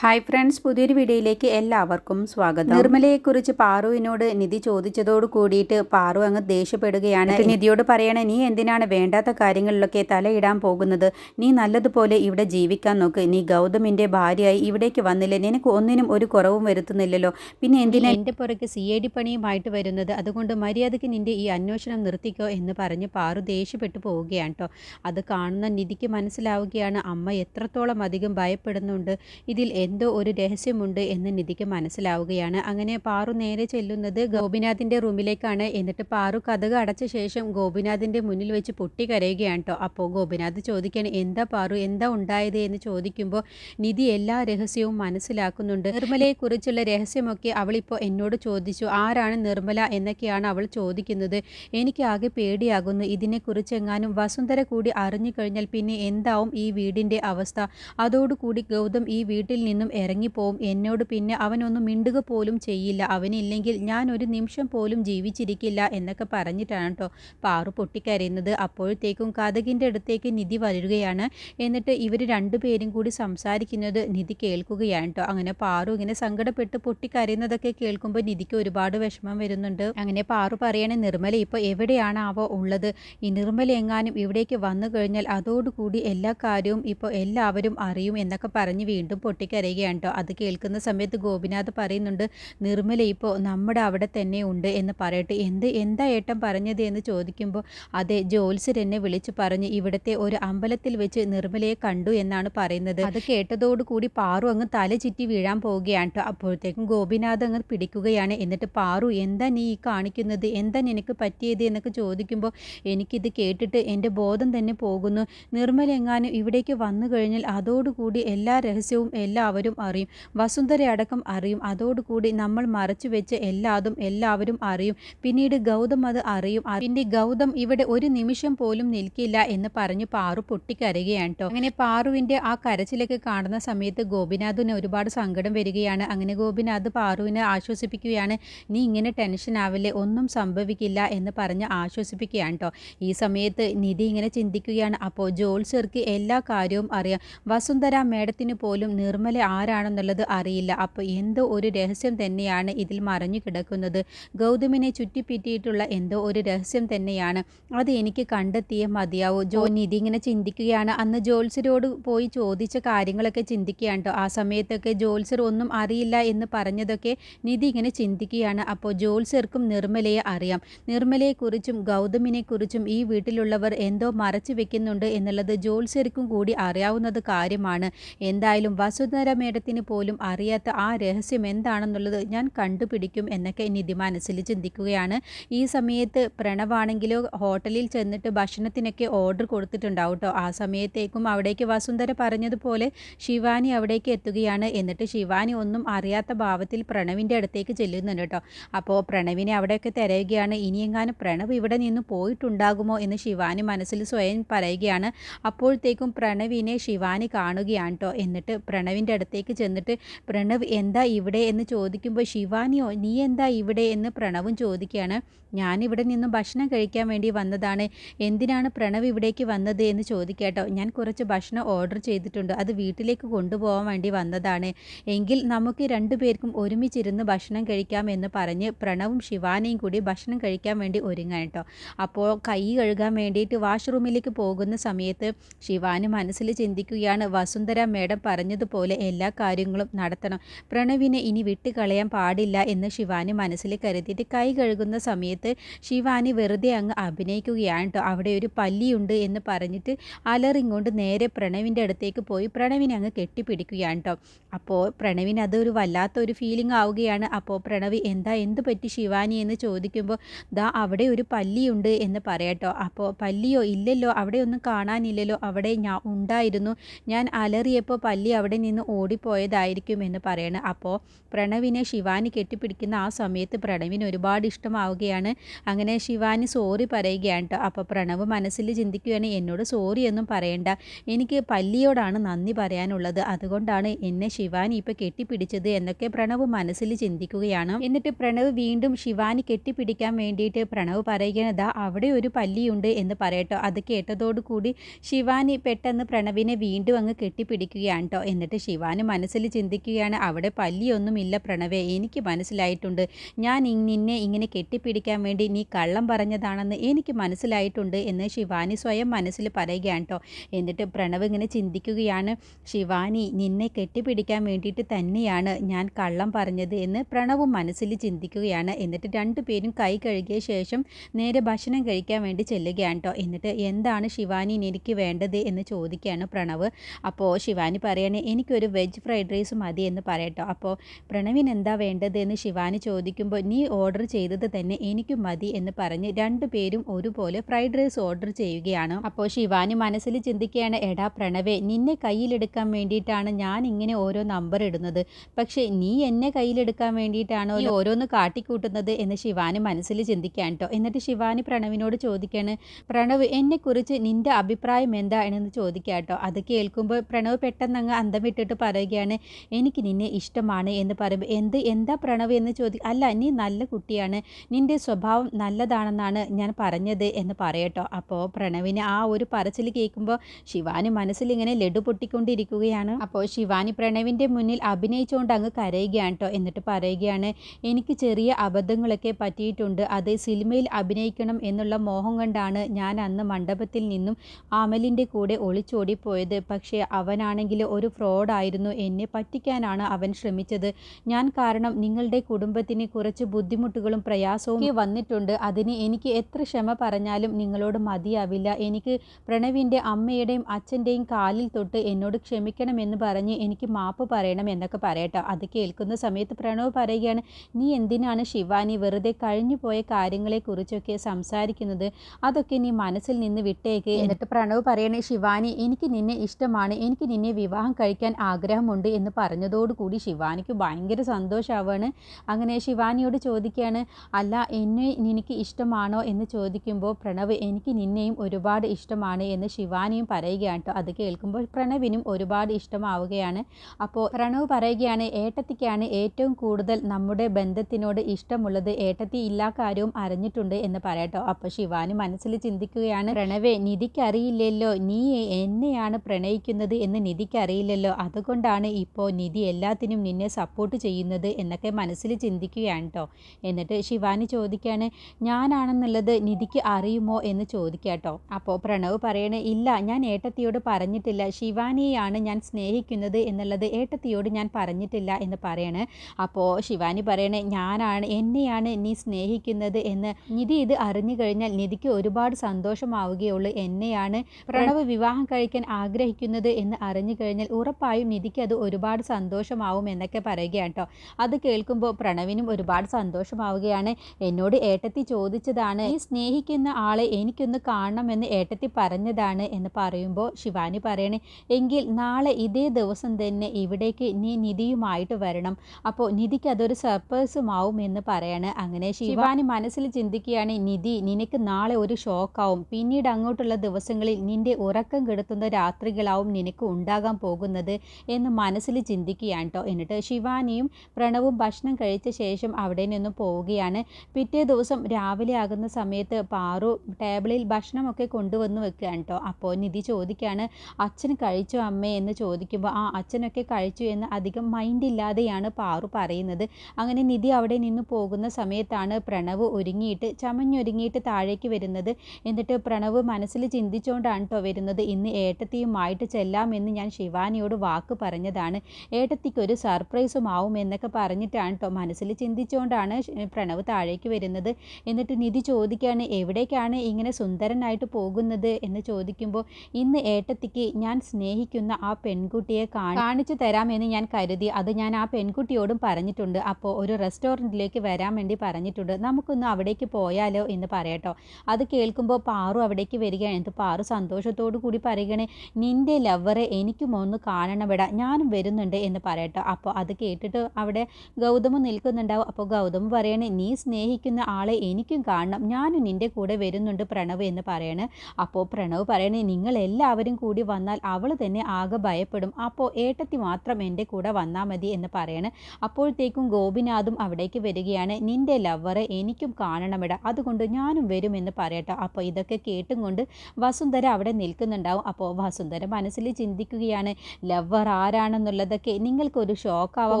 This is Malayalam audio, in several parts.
ഹായ് ഫ്രണ്ട്സ് പുതിയൊരു വീഡിയോയിലേക്ക് എല്ലാവർക്കും സ്വാഗതം. നിർമ്മലയെക്കുറിച്ച് പാറുവിനോട് നിധി ചോദിച്ചതോട് കൂടിയിട്ട് പാറു അങ്ങ് ദേഷ്യപ്പെടുകയാണ്. നിധിയോട് പറയണ നീ എന്തിനാണ് വേണ്ടാത്ത കാര്യങ്ങളിലൊക്കെ തലയിടാൻ പോകുന്നത്? നീ നല്ലതുപോലെ ഇവിടെ ജീവിക്കാൻ നോക്ക്. നീ ഗൗതമിന്റെ ഭാര്യയായി ഇവിടേക്ക് വന്നില്ലേ? നിനക്ക് ഒന്നിനും ഒരു കുറവും വരുത്തുന്നില്ലല്ലോ. പിന്നെ എന്തിനാ എന്റെ പുറക്ക് സി ഐ ഡി പണിയുമായിട്ട് വരുന്നത്? അതുകൊണ്ട് മര്യാദയ്ക്ക് നിന്റെ ഈ അന്വേഷണം നിർത്തിക്കോ എന്ന് പറഞ്ഞ് പാറു ദേഷ്യപ്പെട്ടു പോവുകയാണ് കേട്ടോ അത് കാണുന്ന നിധിക്ക് മനസ്സിലാവുകയാണ് അമ്മ എത്രത്തോളം അധികം ഭയപ്പെടുന്നുണ്ട്. ഇതിൽ എന്തോ ഒരു രഹസ്യമുണ്ട് എന്ന് നിധിക്ക് മനസ്സിലാവുകയാണ്. അങ്ങനെ പാറു നേരെ ചെല്ലുന്നത് ഗോപിനാഥിന്റെ റൂമിലേക്കാണ്. എന്നിട്ട് പാറു കഥക അടച്ച ശേഷം ഗോപിനാഥിന്റെ മുന്നിൽ വെച്ച് പൊട്ടി കരയുകയാണ് കേട്ടോ അപ്പോൾ ഗോപിനാഥ് ചോദിക്കാൻ എന്താ പാറു എന്താ ഉണ്ടായത്? എന്ന് ചോദിക്കുമ്പോൾ നിധി എല്ലാ രഹസ്യവും മനസ്സിലാക്കുന്നുണ്ട്. നിർമ്മലയെക്കുറിച്ചുള്ള രഹസ്യമൊക്കെ അവളിപ്പോൾ എന്നോട് ചോദിച്ചു ആരാണ് നിർമ്മല? എന്നൊക്കെയാണ് അവൾ ചോദിക്കുന്നത്. എനിക്ക് ആകെ പേടിയാകുന്നു. ഇതിനെക്കുറിച്ച് എങ്ങാനും വസുന്ധര കൂടി അറിഞ്ഞു കഴിഞ്ഞാൽ പിന്നെ എന്താവും ഈ വീടിന്റെ അവസ്ഥ? അതോടുകൂടി ഗൗതം ഈ വീട്ടിൽ നിന്നും ഇറങ്ങിപ്പോവും. എന്നോട് പിന്നെ അവനൊന്നും മിണ്ടുക പോലും ചെയ്യില്ല. അവനില്ലെങ്കിൽ ഞാൻ ഒരു നിമിഷം പോലും ജീവിച്ചിരിക്കില്ല എന്നൊക്കെ പറഞ്ഞിട്ടാണ് കേട്ടോ പാറു പൊട്ടിക്കരയുന്നത്. അപ്പോഴത്തേക്കും കഥകിന്റെ അടുത്തേക്ക് നിധി വരികയാണ്. എന്നിട്ട് ഇവർ രണ്ടുപേരും കൂടി സംസാരിക്കുന്നത് നിധി കേൾക്കുകയാണ് കേട്ടോ അങ്ങനെ പാറു ഇങ്ങനെ സങ്കടപ്പെട്ട് പൊട്ടിക്കരയുന്നതൊക്കെ കേൾക്കുമ്പോൾ നിധിക്ക് ഒരുപാട് വിഷമം വരുന്നുണ്ട്. അങ്ങനെ പാറു പറയണേ നിർമ്മല ഇപ്പോൾ എവിടെയാണ് അവ ഉള്ളത്? ഈ നിർമ്മല എങ്ങാനും ഇവിടേക്ക് വന്നു കഴിഞ്ഞാൽ അതോടുകൂടി എല്ലാ കാര്യവും ഇപ്പോൾ എല്ലാവരും അറിയും എന്നൊക്കെ പറഞ്ഞ് വീണ്ടും പൊട്ടിക്കരയുകയാണ് കേട്ടോ അത് കേൾക്കുന്ന സമയത്ത് ഗോപിനാഥ് പറയുന്നുണ്ട് നിർമ്മല ഇപ്പോൾ നമ്മുടെ അവിടെ തന്നെ ഉണ്ട് എന്ന് പറയട്ടെ. എന്ത് എന്താ ഏട്ടൻ പറഞ്ഞത് എന്ന് ചോദിക്കുമ്പോൾ അതെ ജോത്സ്യർ എന്നെ വിളിച്ചു പറഞ്ഞ് ഇവിടുത്തെ ഒരു അമ്പലത്തിൽ വെച്ച് നിർമ്മലയെ കണ്ടു എന്നാണ് പറയുന്നത്. അത് കേട്ടതോടുകൂടി പാറു അങ്ങ് തല ചുറ്റി വീഴാൻ പോവുകയാണ് കേട്ടോ അപ്പോഴത്തേക്കും ഗോപിനാഥ് അങ്ങ് പിടിക്കുകയാണ്. എന്നിട്ട് പാറു എന്താ നീ കാണിക്കുന്നത്? എന്താ നിനക്ക് പറ്റിയത്? എന്നൊക്കെ ചോദിക്കുമ്പോൾ എനിക്കിത് കേട്ടിട്ട് എന്റെ ബോധം തന്നെ പോകുന്നു. നിർമ്മല എങ്ങാനും ഇവിടേക്ക് വന്നു കഴിഞ്ഞാൽ അതോടുകൂടി എല്ലാ രഹസ്യവും എല്ലാവരും അറിയും. വസുന്ധര അടക്കം അറിയും. അതോടുകൂടി നമ്മൾ മറച്ചു വെച്ച് എല്ലാതും എല്ലാവരും അറിയും. പിന്നീട് ഗൗതം അത് അറിയും. പിന്നെ ഗൗതം ഇവിടെ ഒരു നിമിഷം പോലും നിൽക്കില്ല എന്ന് പറഞ്ഞ് പാറു പൊട്ടിക്കരയുകയാണ് കേട്ടോ അങ്ങനെ പാറുവിന്റെ ആ കരച്ചിലൊക്കെ കാണുന്ന സമയത്ത് ഗോപിനാഥിന് ഒരുപാട് സങ്കടം വരികയാണ്. അങ്ങനെ ഗോപിനാഥ് പാറുവിനെ ആശ്വസിപ്പിക്കുകയാണ്. നീ ഇങ്ങനെ ടെൻഷൻ ആവില്ലേ? ഒന്നും സംഭവിക്കില്ല എന്ന് പറഞ്ഞ് ആശ്വസിപ്പിക്കുകയാണ് കേട്ടോ ഈ സമയത്ത് നിധി ഇങ്ങനെ ചിന്തിക്കുകയാണ്. അപ്പോൾ ജോത്സ്യർക്ക് എല്ലാ കാര്യവും അറിയാം. വസുന്ധര മേഡത്തിന് പോലും നിർമ്മല ആരാണെന്നുള്ളത് അറിയില്ല. അപ്പോൾ എന്തോ ഒരു രഹസ്യം തന്നെയാണ് ഇതിൽ മറഞ്ഞു കിടക്കുന്നത്. ഗൗതമിനെ ചുറ്റിപ്പറ്റിയിട്ടുള്ള എന്തോ ഒരു രഹസ്യം തന്നെയാണ്. അത് എനിക്ക് കണ്ടെത്തിയേ മതിയാവൂ. ജോ നിധി ഇങ്ങനെ ചിന്തിക്കുകയാണ്. അന്ന് ജോത്സ്യരോട് പോയി ചോദിച്ച കാര്യങ്ങളൊക്കെ ചിന്തിക്കുകയാണ് ആ സമയത്തൊക്കെ ജോത്സ്യർ ഒന്നും അറിയില്ല എന്ന് പറഞ്ഞതൊക്കെ നിധി ഇങ്ങനെ ചിന്തിക്കുകയാണ്. അപ്പോൾ ജോത്സ്യർക്കും നിർമ്മലയെ അറിയാം. നിർമ്മലയെക്കുറിച്ചും ഗൗതമിനെക്കുറിച്ചും ഈ വീട്ടിലുള്ളവർ എന്തോ മറച്ചു വെക്കുന്നുണ്ട് എന്നുള്ളത് ജോത്സ്യർക്കും കൂടി അറിയാവുന്നത് കാര്യമാണ്. എന്തായാലും വസുന്ധര മേഡത്തിന് പോലും അറിയാത്ത ആ രഹസ്യം എന്താണെന്നുള്ളത് ഞാൻ കണ്ടുപിടിക്കും എന്നൊക്കെ നിധി മനസ്സിൽ ചിന്തിക്കുകയാണ്. ഈ സമയത്ത് പ്രണവാണെങ്കിലോ ഹോട്ടലിൽ ചെന്നിട്ട് ഭക്ഷണത്തിനൊക്കെ ഓർഡർ കൊടുത്തിട്ടുണ്ടാവും ആ സമയത്തേക്കും അവിടേക്ക് വസുന്ധര പറഞ്ഞതുപോലെ ശിവാനി അവിടേക്ക് എത്തുകയാണ്. എന്നിട്ട് ശിവാനി ഒന്നും അറിയാത്ത ഭാവത്തിൽ പ്രണവിന്റെ അടുത്തേക്ക് ചെല്ലുന്നുണ്ട് കേട്ടോ അപ്പോൾ പ്രണവിനെ അവിടെയൊക്കെ തിരയുകയാണ്. ഇനിയെങ്ങാനും പ്രണവ് ഇവിടെ നിന്ന് പോയിട്ടുണ്ടാകുമോ എന്ന് ശിവാനി മനസ്സിൽ സ്വയം പറയുകയാണ്. അപ്പോഴത്തേക്കും പ്രണവിനെ ശിവാനി കാണുകയാണ് കേട്ടോ എന്നിട്ട് പ്രണവിന്റെ അടുത്തേക്ക് ചെന്നിട്ട് പ്രണവ് എന്താ ഇവിടെ? എന്ന് ചോദിക്കുമ്പോൾ ശിവാനിയോ നീ എന്താ ഇവിടെ? എന്ന് പ്രണവും ചോദിക്കുകയാണ്. ഞാനിവിടെ നിന്നും ഭക്ഷണം കഴിക്കാൻ വേണ്ടി വന്നതാണ്. എന്തിനാണ് പ്രണവ് ഇവിടേക്ക് വന്നത്? എന്ന് ചോദിക്കാട്ടോ. ഞാൻ കുറച്ച് ഭക്ഷണം ഓർഡർ ചെയ്തിട്ടുണ്ട്. അത് വീട്ടിലേക്ക് കൊണ്ടുപോകാൻ വേണ്ടി വന്നതാണ്. എങ്കിൽ നമുക്ക് രണ്ടുപേർക്കും ഒരുമിച്ചിരുന്ന് ഭക്ഷണം കഴിക്കാം എന്ന് പറഞ്ഞ് പ്രണവും ശിവാനിയും കൂടി ഭക്ഷണം കഴിക്കാൻ വേണ്ടി ഒരുങ്ങാൻ കേട്ടോ അപ്പോൾ കൈ കഴുകാൻ വേണ്ടിയിട്ട് വാഷ്റൂമിലേക്ക് പോകുന്ന സമയത്ത് ശിവാനി മനസ്സിൽ ചിന്തിക്കുകയാണ്. വസുന്ധര മേഡം പറഞ്ഞതുപോലെ എല്ലാ കാര്യങ്ങളും നടത്തണം. പ്രണവിനെ ഇനി വിട്ടുകളയാൻ പാടില്ല എന്ന് ശിവാനി മനസ്സിൽ കരുതിയിട്ട് കൈ കഴുകുന്ന സമയത്ത് ശിവാനി വെറുതെ അങ്ങ് അഭിനയിക്കുകയാണ് കേട്ടോ അവിടെ ഒരു പല്ലിയുണ്ട് എന്ന് പറഞ്ഞിട്ട് അലറിങ്ങോണ്ട് നേരെ പ്രണവിന്റെ അടുത്തേക്ക് പോയി പ്രണവിനെ അങ്ങ് കെട്ടിപ്പിടിക്കുകയാണ് കേട്ടോ അപ്പോൾ പ്രണവിന് അതൊരു വല്ലാത്ത ഒരു ഫീലിംഗ് ആവുകയാണ്. അപ്പോൾ പ്രണവ് എന്താ എന്ത് പറ്റി ശിവാനി എന്ന് ചോദിക്കുമ്പോൾ ദാ അവിടെ ഒരു പല്ലിയുണ്ട് എന്ന് പറയട്ടോ അപ്പോൾ പല്ലിയോ ഇല്ലല്ലോ അവിടെ ഒന്നും കാണാനില്ലല്ലോ അവിടെ ഞാൻ ഉണ്ടായിരുന്നു. ഞാൻ അലറിയപ്പോൾ പല്ലി അവിടെ നിന്ന് ഓടിപ്പോയതായിരിക്കും എന്ന് പറയണം. അപ്പോൾ പ്രണവിനെ ശിവാനി കെട്ടിപ്പിടിക്കുന്ന ആ സമയത്ത് പ്രണവിന് ഒരുപാട് ഇഷ്ടമാവുകയാണ്. അങ്ങനെ ശിവാനി സോറി പറയുകയാണ് കേട്ടോ അപ്പോൾ പ്രണവ് മനസ്സിൽ ചിന്തിക്കുകയാണ് എന്നോട് സോറി ഒന്നും പറയണ്ട. എനിക്ക് പല്ലിയോടാണ് നന്ദി പറയാനുള്ളത്. അതുകൊണ്ടാണ് എന്നെ ശിവാനി ഇപ്പോൾ കെട്ടിപ്പിടിച്ചത് എന്നൊക്കെ പ്രണവ് മനസ്സിൽ ചിന്തിക്കുകയാണ്. എന്നിട്ട് പ്രണവ് വീണ്ടും ശിവാനി കെട്ടിപ്പിടിക്കാൻ വേണ്ടിയിട്ട് പ്രണവ് പറയുകയാണ് ദാ അവിടെ ഒരു പല്ലിയുണ്ട് എന്ന് പറയട്ടോ അത് കേട്ടതോടുകൂടി ശിവാനി പെട്ടെന്ന് പ്രണവിനെ വീണ്ടും അങ്ങ് കെട്ടിപ്പിടിക്കുകയാണ് കേട്ടോ എന്നിട്ട് ശിവാനി ശിവാന് മനസ്സിൽ ചിന്തിക്കുകയാണ്. അവിടെ പല്ലിയൊന്നുമില്ല പ്രണവേ. എനിക്ക് മനസ്സിലായിട്ടുണ്ട്. ഞാൻ നിന്നെ ഇങ്ങനെ കെട്ടിപ്പിടിക്കാൻ വേണ്ടി നീ കള്ളം പറഞ്ഞതാണെന്ന് എനിക്ക് മനസ്സിലായിട്ടുണ്ട് എന്ന് ശിവാനി സ്വയം മനസ്സിൽ പറയുകയാണ് കേട്ടോ. എന്നിട്ട് പ്രണവ് ഇങ്ങനെ ചിന്തിക്കുകയാണ്. ശിവാനി നിന്നെ കെട്ടിപ്പിടിക്കാൻ വേണ്ടിയിട്ട് തന്നെയാണ് ഞാൻ കള്ളം പറഞ്ഞത് എന്ന് പ്രണവും മനസ്സിൽ ചിന്തിക്കുകയാണ്. എന്നിട്ട് രണ്ടുപേരും കൈ കഴുകിയ ശേഷം നേരെ ഭക്ഷണം കഴിക്കാൻ വേണ്ടി ചെല്ലുകയാണ് കേട്ടോ. എന്നിട്ട് എന്താണ് ശിവാനി എനിക്ക് വേണ്ടത് എന്ന് ചോദിക്കുകയാണ് പ്രണവ്. അപ്പോൾ ശിവാനി പറയണേ എനിക്കൊരു വെജ് ഫ്രൈഡ് റൈസ് മതി എന്ന് പറയട്ടോ. അപ്പോൾ പ്രണവിന് എന്താ വേണ്ടത് എന്ന് ശിവാനി ചോദിക്കുമ്പോൾ നീ ഓർഡർ ചെയ്തത് തന്നെ എനിക്കും മതി എന്ന് പറഞ്ഞ് രണ്ടുപേരും ഒരുപോലെ ഫ്രൈഡ് റൈസ് ഓർഡർ ചെയ്യുകയാണ്. അപ്പോൾ ശിവാനി മനസ്സിൽ ചിന്തിക്കുകയാണ് എടാ പ്രണവേ നിന്നെ കയ്യിലെടുക്കാൻ വേണ്ടിയിട്ടാണ് ഞാൻ ഇങ്ങനെ ഓരോ നമ്പർ ഇടുന്നത്. പക്ഷേ നീ എന്നെ കയ്യിലെടുക്കാൻ വേണ്ടിയിട്ടാണോ ഓരോന്ന് കാട്ടിക്കൂട്ടുന്നത്? എന്ന് ശിവാനി മനസ്സിൽ ചിന്തിക്കാൻ കേട്ടോ. എന്നിട്ട് ശിവാനി പ്രണവിനോട് ചോദിക്കുകയാണ് പ്രണവ് എന്നെക്കുറിച്ച് നിന്റെ അഭിപ്രായം എന്താണെന്ന് ചോദിക്കാം കേട്ടോ. അത് കേൾക്കുമ്പോൾ പ്രണവ് പെട്ടെന്ന് അങ്ങ് അന്തം വിട്ടിട്ട് പറയുകയാണ് എനിക്ക് നിന്നെ ഇഷ്ടമാണ് എന്ന് പറയുമ്പോൾ എന്ത്? എന്താ പ്രണവ്? എന്ന് ചോദി അല്ല നീ നല്ല കുട്ടിയാണ്. നിന്റെ സ്വഭാവം നല്ലതാണെന്നാണ് ഞാൻ പറഞ്ഞത് എന്ന് പറയട്ടോ. അപ്പോൾ പ്രണവിന് ആ ഒരു പറച്ചിൽ കേൾക്കുമ്പോൾ ശിവാനി മനസ്സിൽ ഇങ്ങനെ ലഡു പൊട്ടിക്കൊണ്ടിരിക്കുകയാണ്. അപ്പോൾ ശിവാനി പ്രണവിന്റെ മുന്നിൽ അഭിനയിച്ചുകൊണ്ട് അങ്ങ് കരയുകയാണ് കേട്ടോ എന്നിട്ട് പറയുകയാണ് എനിക്ക് ചെറിയ അബദ്ധങ്ങളൊക്കെ പറ്റിയിട്ടുണ്ട്. അത് സിനിമയിൽ അഭിനയിക്കണം എന്നുള്ള മോഹം കൊണ്ടാണ് ഞാൻ അന്ന് മണ്ഡപത്തിൽ നിന്നും അമലിന്റെ കൂടെ ഒളിച്ചോടിപ്പോയത്. പക്ഷേ അവനാണെങ്കിൽ ഒരു ഫ്രോഡായിരുന്നു എന്നെ പറ്റിക്കാനാണ് അവൻ ശ്രമിച്ചത്. ഞാൻ കാരണം നിങ്ങളുടെ കുടുംബത്തിന് കുറച്ച് ബുദ്ധിമുട്ടുകളും പ്രയാസവും വന്നിട്ടുണ്ട്. അതിന് എനിക്ക് എത്ര ക്ഷമ പറഞ്ഞാലും നിങ്ങളോട് മതിയാവില്ല. എനിക്ക് പ്രണവിന്റെ അമ്മയുടെയും അച്ഛന്റെയും കാലിൽ തൊട്ട് എന്നോട് ക്ഷമിക്കണമെന്ന് പറഞ്ഞ് എനിക്ക് മാപ്പ് പറയണം എന്നൊക്കെ പറയട്ടെ. അത് കേൾക്കുന്ന സമയത്ത് പ്രണവ് പറയുകയാണ് നീ എന്തിനാണ് ശിവാനി വെറുതെ കഴിഞ്ഞു പോയ കാര്യങ്ങളെക്കുറിച്ചൊക്കെ സംസാരിക്കുന്നത്? അതൊക്കെ നീ മനസ്സിൽ നിന്ന് വിട്ടേക്ക്. എന്നിട്ട് പ്രണവ് പറയണേ ശിവാനി എനിക്ക് നിന്നെ ഇഷ്ടമാണ്. എനിക്ക് നിന്നെ വിവാഹം കഴിക്കാൻ ആഗ്രഹമുണ്ട് എന്ന് പറഞ്ഞതോടുകൂടി ശിവാനിക്ക് ഭയങ്കര സന്തോഷമാവാണ് അങ്ങനെ ശിവാനിയോട് ചോദിക്കുകയാണ് അല്ല എന്നെ നിനക്ക് ഇഷ്ടമാണോ? എന്ന് ചോദിക്കുമ്പോൾ പ്രണവ് എനിക്ക് നിന്നെയും ഒരുപാട് ഇഷ്ടമാണ് എന്ന് ശിവാനിയും പറയുകയാണ് കേട്ടോ. അത് കേൾക്കുമ്പോൾ പ്രണവിനും ഒരുപാട് ഇഷ്ടമാവുകയാണ്. അപ്പോൾ പ്രണവ് പറയുകയാണ് ഏട്ടത്തിക്കാണ് ഏറ്റവും കൂടുതൽ നമ്മുടെ ബന്ധത്തിനോട് ഇഷ്ടമുള്ളത്. ഏട്ടത്തി ഇല്ലാ കാര്യവും അറിഞ്ഞിട്ടുണ്ട് എന്ന് പറയട്ടോ അപ്പോൾ ശിവാനി മനസ്സിൽ ചിന്തിക്കുകയാണ് പ്രണവേ നിധിക്കറിയില്ലല്ലോ. നീ എന്നെയാണ് പ്രണയിക്കുന്നത് എന്ന് നിധിക്കറിയില്ലല്ലോ. അതുകൊണ്ടാണ് ഇപ്പോൾ നിധി എല്ലാത്തിനും നിന്നെ സപ്പോർട്ട് ചെയ്യുന്നത് എന്നൊക്കെ മനസ്സിൽ ചിന്തിക്കുകയാണ് കേട്ടോ എന്നിട്ട് ശിവാനി ചോദിക്കുകയാണ് ഞാനാണെന്നുള്ളത് നിധിക്ക് അറിയുമോ എന്ന് ചോദിക്കാട്ടോ അപ്പോൾ പ്രണവ് പറയണേ ഇല്ല ഞാൻ ഏട്ടത്തിയോട് പറഞ്ഞിട്ടില്ല. ശിവാനിയെയാണ് ഞാൻ സ്നേഹിക്കുന്നത് എന്നുള്ളത് ഏട്ടത്തിയോട് ഞാൻ പറഞ്ഞിട്ടില്ല എന്ന് പറയണേ. അപ്പോൾ ശിവാനി പറയണേ ഞാനാണ് എന്നെയാണ് നീ സ്നേഹിക്കുന്നത് എന്ന്. നിധി ഇത് അറിഞ്ഞു കഴിഞ്ഞാൽ നിധിക്ക് ഒരുപാട് സന്തോഷമാവുകയുള്ളൂ. എന്നെയാണ് പ്രണവ് വിവാഹം കഴിക്കാൻ ആഗ്രഹിക്കുന്നത് എന്ന് അറിഞ്ഞു കഴിഞ്ഞാൽ ഉറപ്പായും നിധിക്ക് അത് ഒരുപാട് സന്തോഷമാവും എന്നൊക്കെ പറയുകയാണ് കേട്ടോ. അത് കേൾക്കുമ്പോൾ പ്രണവിനും ഒരുപാട് സന്തോഷമാവുകയാണ്. എന്നോട് ഏട്ടത്തി ചോദിച്ചതാണ് ഈ സ്നേഹിക്കുന്ന ആളെ എനിക്കൊന്ന് കാണണമെന്ന് ഏട്ടത്തി പറഞ്ഞതാണ് എന്ന് പറയുമ്പോൾ ശിവാനി പറയണേ എങ്കിൽ നാളെ ഇതേ ദിവസം തന്നെ ഇവിടേക്ക് നീ നിധിയുമായിട്ട് വരണം. അപ്പോൾ നിധിക്ക് അതൊരു സർപ്രൈസുമാവും എന്ന് പറയാണ്. അങ്ങനെ ശിവാനി മനസ്സിൽ ചിന്തിക്കുകയാണ് നിധി നിനക്ക് നാളെ ഒരു ഷോക്കാവും. പിന്നീട് അങ്ങോട്ടുള്ള ദിവസങ്ങളിൽ നിന്റെ ഉറക്കം കെടുത്തുന്ന രാത്രികളാവും നിനക്ക് ഉണ്ടാകാൻ പോകുന്നത്. എന്ന് മനസ്സിൽ ചിന്തിക്കുകയാണ് കേട്ടോ എന്നിട്ട് ശിവാനിയും പ്രണവും ഭക്ഷണം കഴിച്ച ശേഷം അവിടെ നിന്ന് പോവുകയാണ്. പിറ്റേ ദിവസം രാവിലെ ആകുന്ന സമയത്ത് പാറു ടേബിളിൽ ഭക്ഷണമൊക്കെ കൊണ്ടുവന്ന് വെക്കുകയാണ് കേട്ടോ അപ്പോൾ നിധി ചോദിക്കുകയാണ് അച്ഛൻ കഴിച്ചു അമ്മേ? എന്ന് ചോദിക്കുമ്പോൾ ആ അച്ഛനൊക്കെ കഴിച്ചു എന്ന് അധികം മൈൻഡ് ഇല്ലാതെയാണ് പാറു പറയുന്നത്. അങ്ങനെ നിധി അവിടെ നിന്ന് പോകുന്ന സമയത്താണ് പ്രണവ് ഒരുങ്ങിയിട്ട് ചമഞ്ഞൊരുങ്ങിയിട്ട് താഴേക്ക് വരുന്നത്. എന്നിട്ട് പ്രണവ് മനസ്സിൽ ചിന്തിച്ചുകൊണ്ടാണ് കേട്ടോ വരുന്നത്. ഇന്ന് ഏട്ടത്തിയുമായിട്ട് ചെല്ലാമെന്ന് ഞാൻ ശിവാനിയോട് വാക്ക് പറഞ്ഞതാണ്. ഏട്ടത്തിക്ക് ഒരു സർപ്രൈസും ആവും എന്നൊക്കെ പറഞ്ഞിട്ടാണ് കേട്ടോ മനസ്സിൽ ചിന്തിച്ചുകൊണ്ടാണ് പ്രണവ് താഴേക്ക് വരുന്നത്. എന്നിട്ട് നിധി ചോദിക്കുകയാണ് എവിടേക്കാണ് ഇങ്ങനെ സുന്ദരനായിട്ട് പോകുന്നത്? എന്ന് ചോദിക്കുമ്പോൾ ഇന്ന് ഏട്ടത്തിക്ക് ഞാൻ സ്നേഹിക്കുന്ന ആ പെൺകുട്ടിയെ കാണിച്ചു തരാമെന്ന് ഞാൻ കരുതി. അത് ഞാൻ ആ പെൺകുട്ടിയോടും പറഞ്ഞിട്ടുണ്ട്. അപ്പോൾ ഒരു റെസ്റ്റോറന്റിലേക്ക് വരാൻ വേണ്ടി പറഞ്ഞിട്ടുണ്ട്. നമുക്കൊന്ന് അവിടേക്ക് പോയാലോ? എന്ന് പറയട്ടോ അത് കേൾക്കുമ്പോൾ പാറു അവിടേക്ക് വരികയാണ്. എന്നിട്ട് പാറു സന്തോഷത്തോടു കൂടി പറയുകയാണ് നിന്റെ ലവറെ എനിക്കും ഒന്ന് കാണണം കാണണമെട. ഞാനും വരുന്നുണ്ട് എന്ന് പറയട്ടോ. അപ്പോൾ അത് കേട്ടിട്ട് അവിടെ ഗൗതമ നിൽക്കുന്നുണ്ടാവും. അപ്പോൾ ഗൗതമ പറയണേ നീ സ്നേഹിക്കുന്ന ആളെ എനിക്കും കാണണം. ഞാനും നിന്റെ കൂടെ വരുന്നുണ്ട് പ്രണവ് എന്ന് പറയണേ. അപ്പോൾ പ്രണവ് പറയണേ നിങ്ങൾ എല്ലാവരും കൂടി വന്നാൽ അവൾ തന്നെ ആകെ ഭയപ്പെടും. അപ്പോൾ ഏട്ടത്തി മാത്രം എന്റെ കൂടെ വന്നാൽ മതി എന്ന് പറയണേ. അപ്പോഴത്തേക്കും ഗോപിനാഥും അവിടേക്ക് വരികയാണ്. നിന്റെ ലവറെ എനിക്കും കാണണമിട. അതുകൊണ്ട് ഞാനും വരുമെന്ന് പറയട്ടോ. അപ്പോൾ ഇതൊക്കെ കേട്ടും കൊണ്ട് വസുന്ധര അവിടെ നിൽക്കുന്നുണ്ടാവും. അപ്പോൾ വസുന്ധര മനസ്സിൽ ചിന്തിക്കുകയാണ് ലവർ ആരാണെന്നുള്ളതൊക്കെ നിങ്ങൾക്കൊരു ഷോക്കാവാൻ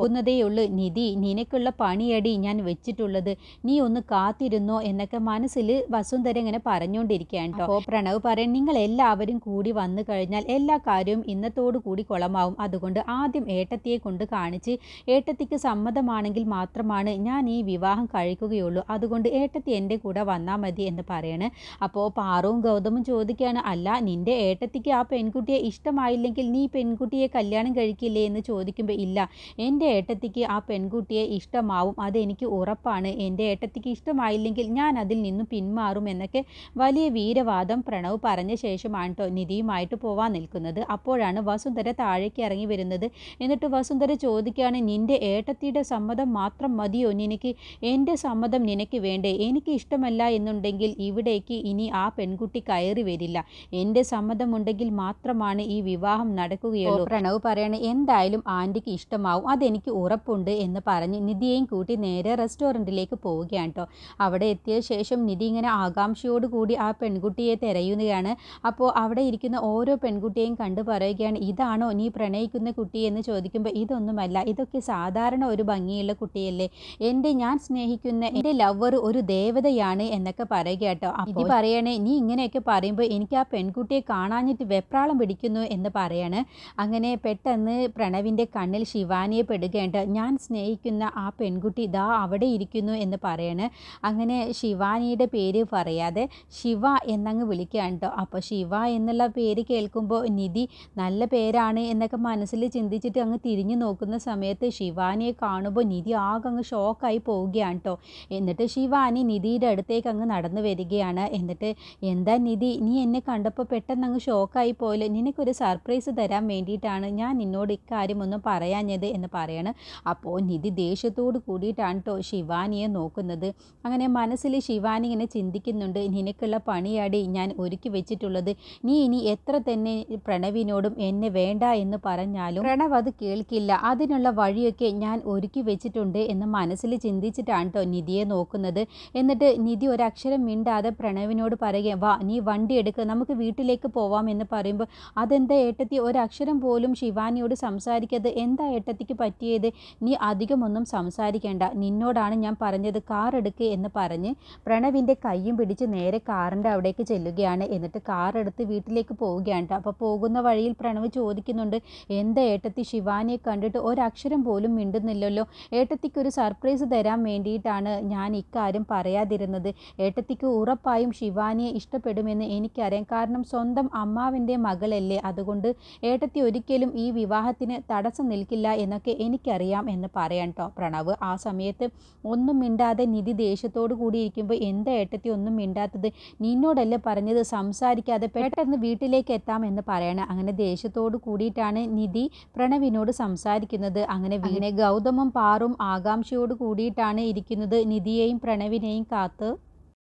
പോകുന്നതേയുള്ളൂ. നിധി നിനക്കുള്ള പണിയടി ഞാൻ വെച്ചിട്ടുള്ളത്. നീ ഒന്ന് കാത്തിരുന്നോ എന്നൊക്കെ മനസ്സിൽ വസുന്ധര ഇങ്ങനെ പറഞ്ഞുകൊണ്ടിരിക്കുകയാണ് കേട്ടോ. പ്രണവ് പറയും നിങ്ങൾ എല്ലാവരും കൂടി വന്നു കഴിഞ്ഞാൽ എല്ലാ കാര്യവും ഇന്നത്തോടു കൂടി കുളമാവും. അതുകൊണ്ട് ആദ്യം ഏട്ടത്തിയെ കൊണ്ട് കാണിച്ച് ഏട്ടത്തിക്ക് സമ്മതമാണെങ്കിൽ മാത്രമാണ് ഞാൻ ഈ വിവാഹം കഴിക്കുകയുള്ളൂ. അതുകൊണ്ട് ഏട്ടത്തി എന്റെ കൂടെ വന്നാൽ മതി എന്ന് പറയണേ. അപ്പോൾ പാറവും ഗൗതമും ചോദിക്കുകയാണ് അല്ല നിന്റെ ഏട്ടത്തിക്ക് ആ പെൺകുട്ടിയെ ഇഷ്ടമായില്ലെങ്കിൽ നീ പെൺകുട്ടിയെ കല്യാണം കഴിക്കില്ലേ എന്ന് ചോദിക്കുമ്പോൾ ഇല്ല. എന്റെ ഏട്ടത്തിക്ക് ആ പെൺകുട്ടിയെ ഇഷ്ടമാവും. അതെനിക്ക് ഉറപ്പാണ്. എന്റെ ഏട്ടത്തിക്ക് ഇഷ്ടമായില്ലെങ്കിൽ ഞാൻ അതിൽ നിന്നും പിന്മാറും എന്നൊക്കെ വലിയ വീരവാദം പ്രണവ് പറഞ്ഞ ശേഷമാണ് കേട്ടോ നിധിയുമായിട്ട് പോവാൻ നിൽക്കുന്നത്. അപ്പോഴാണ് വസുന്ധര താഴേക്ക് ഇറങ്ങി വരുന്നത്. എന്നിട്ട് വസുന്ധര ചോദിക്കുകയാണ് നിന്റെ ഏട്ടത്തിയുടെ സമ്മതം മാത്രം മതിയോ? നിനക്ക് എന്റെ സമ്മതം നിനക്ക് വേണ്ടേ? എനിക്ക് ഇഷ്ടമല്ല എന്നുണ്ടെങ്കിൽ ഇവിടേക്ക് ഇനി ആ പെൺകുട്ടി കയറി വരില്ല. എന്റെ സമ്മതമുണ്ടെങ്കിൽ മാത്രമാണ് ഈ വിവാഹം നടക്കുകയുള്ളൂ. പ്രണവ് പറയണ എന്തായാലും ആന്റിക്ക് ഇഷ്ടമാവും. അതെനിക്ക് ഉറപ്പുണ്ട് എന്ന് പറഞ്ഞ് നിധിയെയും കൂട്ടി നേരെ റെസ്റ്റോറന്റിലേക്ക് പോവുകയാണ് കേട്ടോ അവിടെ എത്തിയ ശേഷം നിധി ഇങ്ങനെ ആകാംക്ഷയോട് കൂടി ആ പെൺകുട്ടിയെ തിരയുകയാണ്. അപ്പോൾ അവിടെ ഇരിക്കുന്ന ഓരോ പെൺകുട്ടിയെയും കണ്ടു പറയുകയാണ് ഇതാണോ നീ പ്രണയിക്കുന്ന കുട്ടി? എന്ന് ചോദിക്കുമ്പോൾ ഇതൊന്നുമല്ല. ഇതൊക്കെ സാധാരണ ഒരു ഭംഗിയുള്ള കുട്ടിയല്ലേ. എന്റെ ഞാൻ സ്നേഹിക്കുന്ന എന്റെ ലവർ ഒരു ദേവതയാണ് എന്നൊക്കെ പറയുക കേട്ടോ ഇത് പറയണേ നീ ഇങ്ങനെയൊക്കെ പറയുമ്പോൾ എനിക്ക് ആ പെൺകുട്ടിയെ കാണാഞ്ഞിട്ട് വെപ്രാളം പിടിക്കുന്നു എന്ന് പറയാണ്. അങ്ങനെ പെട്ടെന്ന് പ്രണവിന്റെ കണ്ണിൽ ശിവാനിയെ പെടുകയുണ്ട്. ഞാൻ സ്നേഹിക്കുന്ന ആ പെൺകുട്ടി ഇതാ അവിടെ ഇരിക്കുന്നു എന്ന് പറയാണ്. അങ്ങനെ ശിവാനിയുടെ പേര് പറയാതെ ശിവ എന്നങ്ങ് വിളിക്കുകയാണ് കേട്ടോ. അപ്പോൾ ശിവ എന്നുള്ള പേര് കേൾക്കുമ്പോൾ നിധി നല്ല പേരാണ് എന്നൊക്കെ മനസ്സിൽ ചിന്തിച്ചിട്ട് അങ്ങ് തിരിഞ്ഞു നോക്കുന്ന സമയത്ത് ശിവാനിയെ കാണുമ്പോൾ നിധി ആകെ അങ്ങ് ഷോക്കായി പോവുകയാണ് കേട്ടോ. എന്നിട്ട് ശിവാനി നിധിയുടെ അടുത്തേക്ക് അങ്ങ് നടന്നു വരികയാണ്. എന്നിട്ട് എന്താ നിധി നീ എന്നെ കണ്ടപ്പോൾ പെട്ടെന്ന് അങ്ങ് ഷോക്കായി പോയല്ലോ. നിനക്കൊരു സർപ്രൈസ് തരാൻ വേണ്ടിയിട്ടാണ്. ഞാൻ നിന്നോട് ഇക്കാര്യമൊന്നും പറയാഞ്ഞത് എന്ന് പറയാണ്. അപ്പോൾ നിധി ദേഷ്യത്തോട് കൂടിയിട്ടാണ് കേട്ടോ ശിവാനിയെ നോക്കുന്നത്. അങ്ങനെ മനസ്സിൽ ശിവാനി ഇങ്ങനെ ചിന്തിക്കുന്നുണ്ട്. നിനക്കുള്ള പണിയാടി ഞാൻ ഒരുക്കി വെച്ചിട്ടുള്ളത്. നീ ഇനി എത്ര തന്നെ പ്രണവിനോടും എന്നെ വേണ്ട എന്ന് പറഞ്ഞാലും പ്രണവ് അത് കേൾക്കില്ല. അതിനുള്ള വഴിയൊക്കെ ഞാൻ ഒരുക്കി വെച്ചിട്ടുണ്ട് എന്ന് മനസ്സിൽ ചിന്തിച്ചിട്ടാണ് കേട്ടോ നിധിയെ നോക്കുന്നത്. എന്നിട്ട് നിധി ഒരക്ഷരം മിണ്ടാതെ പ്രണവിനോട് പറയുക വാ നീ വണ്ടി എടുക്കുക നമുക്ക് വീട്ടിലേക്ക് പോവാം എന്ന് പറയുമ്പോൾ അതെന്താ ഏട്ടത്തി? ഒരക്ഷരം പോലും ശിവാനിയോട് സംസാരിക്കാതെ എന്താ ഏട്ടത്തിക്ക് പറ്റിയത്? നീ അധികമൊന്നും സംസാരിക്കേണ്ട. നിന്നോടാണ് ഞാൻ പറഞ്ഞത്. കാർ എടുക്ക് എന്ന് പറഞ്ഞ് പ്രണവിന്റെ കൈയും പിടിച്ച് നേരെ കാറിന്റെ അവിടേക്ക് ചെല്ലുകയാണ്. എന്നിട്ട് കാർ എടുത്ത് വീട്ടിലേക്ക് പോവുകയാണ്. അപ്പോൾ പോകുന്ന വഴിയിൽ പ്രണവ് ചോദിക്കുന്നുണ്ട് എന്താ ഏട്ടത്തി ശിവാനിയെ കണ്ടിട്ട് ഒരക്ഷരം പോലും മിണ്ടുന്നില്ലല്ലോ? ഏട്ടത്തിക്ക് ഒരു സർപ്രൈസ് തരാൻ വേണ്ടിയിട്ടാണ് ഞാൻ ഇക്കാര്യം പറയാതിരുന്നത്. ഏട്ടത്തിക്ക് ഉറപ്പായും ശിവാനിയെ ഇഷ്ടപ്പെടുമെന്ന് എനിക്കറിയാം. കാരണം സ്വന്തം അമ്മാവിന്റെ മകളല്ലേ. അതുകൊണ്ട് ഏട്ടത്തി ഒരിക്കലും ഈ വിവാഹത്തിന് തടസ്സം നിൽക്കില്ല എന്നൊക്കെ എനിക്കറിയാം എന്ന് പറയാം കേട്ടോ പ്രണവ്. ആ സമയത്ത് ഒന്നും മിണ്ടാതെ നിധി ദേഷ്യത്തോടു കൂടി ഇരിക്കുമ്പോൾ എന്താ ഏട്ടത്തി ഒന്നും മിണ്ടാത്തത്? നിന്നോടല്ലേ പറഞ്ഞത്? സംസാരിക്കാതെ പെട്ടെന്ന് വീട്ടിലേക്ക് എത്താം എന്ന് പറയണം. അങ്ങനെ ദേഷ്യത്തോടു കൂടിയിട്ടാണ് നിധി പ്രണവിനോട് സംസാരിക്കുന്നത്. അങ്ങനെ വീണെ ഗൗതമും പാറും ആകാംക്ഷയോട് കൂടിയിട്ടാണ് ഇരിക്കുന്നത് നിധിയെയും പ്രണവിനെയും കാത്ത്.